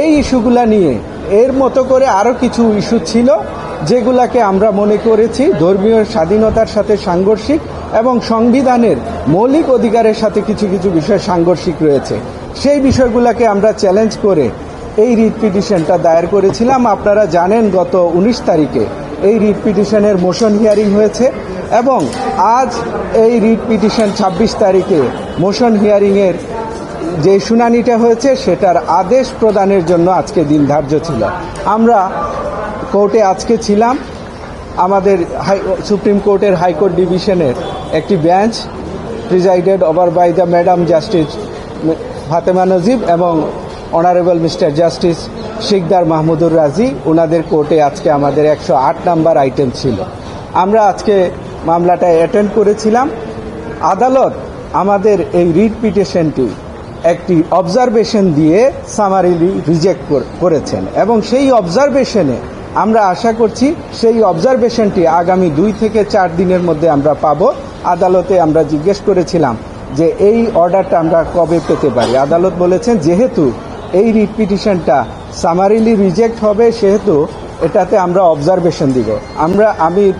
এই ইস্যুগুলা নিয়ে এর মতো করে আরও কিছু ইস্যু ছিল যেগুলাকে আমরা মনে করেছি ধর্মীয় স্বাধীনতার সাথে সাংঘর্ষিক এবং সংবিধানের মৌলিক অধিকারের সাথে কিছু কিছু বিষয় সাংঘর্ষিক রয়েছে। সেই বিষয়গুলোকে আমরা চ্যালেঞ্জ করে এই রিট পিটিশনটা দায়ের করেছিলাম। আপনারা জানেন গত উনিশ তারিখে এই রিট পিটিশনের মোশন হিয়ারিং হয়েছে এবং আজ এই রিট পিটিশন ছাব্বিশ তারিখে মোশন হিয়ারিংয়ের যে শুনানিটা হয়েছে সেটার আদেশ প্রদানের জন্য আজকে দিন ধার্য ছিল। আমরা কোর্টে আজকে ছিলাম। আমাদের হাই, সুপ্রিম কোর্টের হাইকোর্ট ডিভিশনের একটি bench presided over by the madam justice Fatema Nazib এবং honourable mister justice Sikder Mahmudur Razi. ওনাদের কোর্টে আজকে আমাদের একশো আট নাম্বার আইটেম ছিল। আমরা আজকে মামলাটা অ্যাটেন্ড করেছিলাম। আদালত আমাদের এই রিট পিটিশনটি একটি অবজারভেশন দিয়ে সামারিলি রিজেক্ট করেছেন। এবং সেই অবজারভেশনে আমরা আশা করছি সেই অবজারভেশনটি আগামী দুই থেকে চার দিনের মধ্যে আমরা পাব। আদালতে আমরা জিজ্ঞেস করেছিলাম যে এই অর্ডারটা আমরা কবে পেতে পারি। আদালত বলেছেন, যেহেতু এই রিট পিটিশনটা সামারিলি রিজেক্ট হবে, সেহেতু এটাতে আমরা অবজারভেশন দিব। আমরা, আমি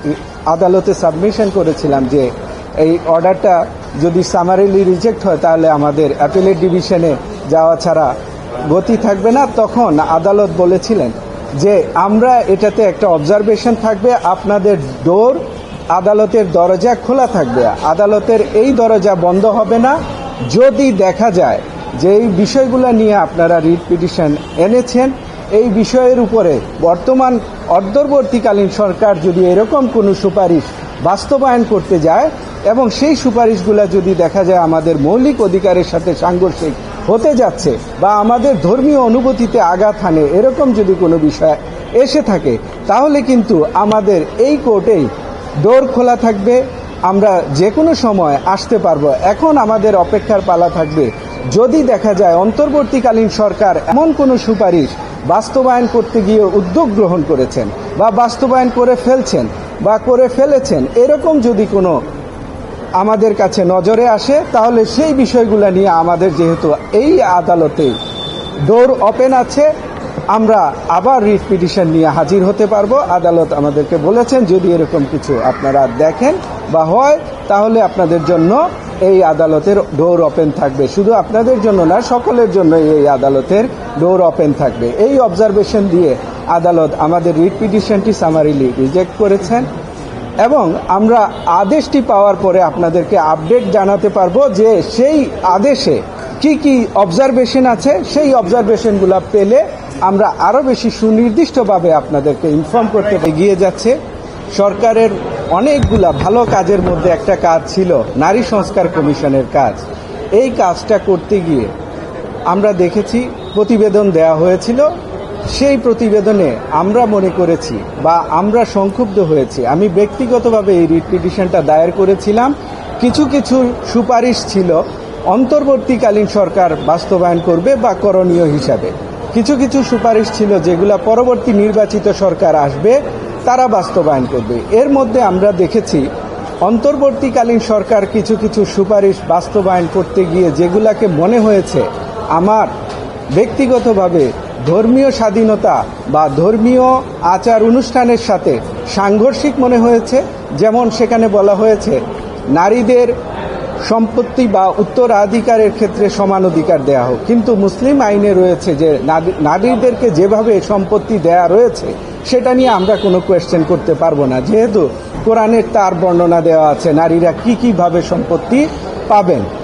আদালতে সাবমিশন করেছিলাম যে এই অর্ডারটা যদি সামারিলি রিজেক্ট হয়, তাহলে আমাদের অ্যাপিলেট ডিভিশনে যাওয়া ছাড়া গতি থাকবে না। তখন আদালত বলেছিলেন যে আমরা এটাতে একটা অবজারভেশন থাকবে, আপনাদের ডোর আদালতের দরজা খোলা থাকবে। আদালতের এই দরজা বন্ধ হবে না। যদি দেখা যায় যে এই বিষয়গুলো নিয়ে আপনারা রিট পিটিশন এনেছেন, এই বিষয়ের উপরে বর্তমান অন্তর্বর্তীকালীন সরকার যদি এরকম কোনো সুপারিশ বাস্তবায়ন করতে যায় এবং সেই সুপারিশগুলো যদি দেখা যায় আমাদের মৌলিক অধিকারের সাথে সাংঘর্ষিক হতে যাচ্ছে বা আমাদের ধর্মীয় অনুভূতিতে আঘাত হানে, এরকম যদি কোনো বিষয় এসে থাকে, তাহলে কিন্তু আমাদের এই কোর্টেই ডোর খোলা থাকবে। আমরা যে কোনো সময় আসতে পারব। এখন আমাদের অপেক্ষার পালা থাকবে। যদি দেখা যায় অন্তর্বর্তীকালীন সরকার এমন কোনো সুপারিশ বাস্তবায়ন করতে গিয়ে উদ্যোগ গ্রহণ করেছেন বা বাস্তবায়ন করে ফেলছেন বা করে ফেলেছেন, এরকম যদি কোনো আমাদের কাছে নজরে আসে, তাহলে সেই বিষয়গুলো নিয়ে আমাদের যেহেতু এই আদালতে ডোর ওপেন আছে, আমরা আবার রিট পিটিশন নিয়ে হাজির হতে পারব। আদালত আমাদেরকে বলেছেন, যদি এরকম কিছু আপনারা দেখেন বা হয়, তাহলে আপনাদের জন্য এই আদালতের ডোর ওপেন থাকবে। শুধু আপনাদের জন্য না, সকলের জন্য এই আদালতের ডোর ওপেন থাকবে। এই অবজারভেশন দিয়ে আদালত আমাদের রিট পিটিশনটি সামারিলি রিজেক্ট করেছেন। এবং আমরা আদেশটি পাওয়ার পরে আপনাদেরকে আপডেট জানাতে পারব যে সেই আদেশে কি কি অবজারভেশন আছে, সেই অবজারভেশনগুলো পেলে আমরা আরও বেশি সুনির্দিষ্টভাবে আপনাদেরকে ইনফর্ম করতে এগিয়ে যাচ্ছে। সরকারের অনেকগুলা ভালো কাজের মধ্যে একটা কাজ ছিল, নারী সংস্কার কমিশনের কাজ। এই কাজটা করতে গিয়ে আমরা দেখেছি, প্রতিবেদন দেয়া হয়েছিল। সেই প্রতিবেদনে আমরা মনে করেছি বা আমরা সংক্ষুব্ধ হয়েছি। আমি ব্যক্তিগতভাবে এই রিট পিটিশনটা দায়ের করেছিলাম। কিছু কিছু সুপারিশ ছিল, অন্তর্বর্তীকালীন সরকার বাস্তবায়ন করবে বা করণীয় হিসাবে। কিছু কিছু সুপারিশ ছিল যেগুলো পরবর্তী নির্বাচিত সরকার আসবে, তারা বাস্তবায়ন করবে। এর মধ্যে আমরা দেখেছি, অন্তর্বর্তীকালীন সরকার কিছু কিছু সুপারিশ বাস্তবায়ন করতে গিয়ে যেগুলাকে মনে হয়েছে, আমার ব্যক্তিগতভাবে ধর্মীয় স্বাধীনতা বা ধর্মীয় আচার অনুষ্ঠানের সাথে সাংঘর্ষিক মনে হয়েছে, যেমন সেখানে বলা হয়েছে, নারীদের সম্পত্তি বা উত্তরাধিকারের ক্ষেত্রে সমান অধিকার দেয়া হোক। কিন্তু মুসলিম আইনে রয়েছে যে নারী- নারীদেরকে যেভাবে সম্পত্তি দেয়া রয়েছে, সেটা নিয়ে আমরা কোনো কোয়েশ্চেন করতে পারব না। যেহেতু কোরআনের তার বর্ণনা দেওয়া আছে, নারীরা কি কীভাবে সম্পত্তি পাবেন?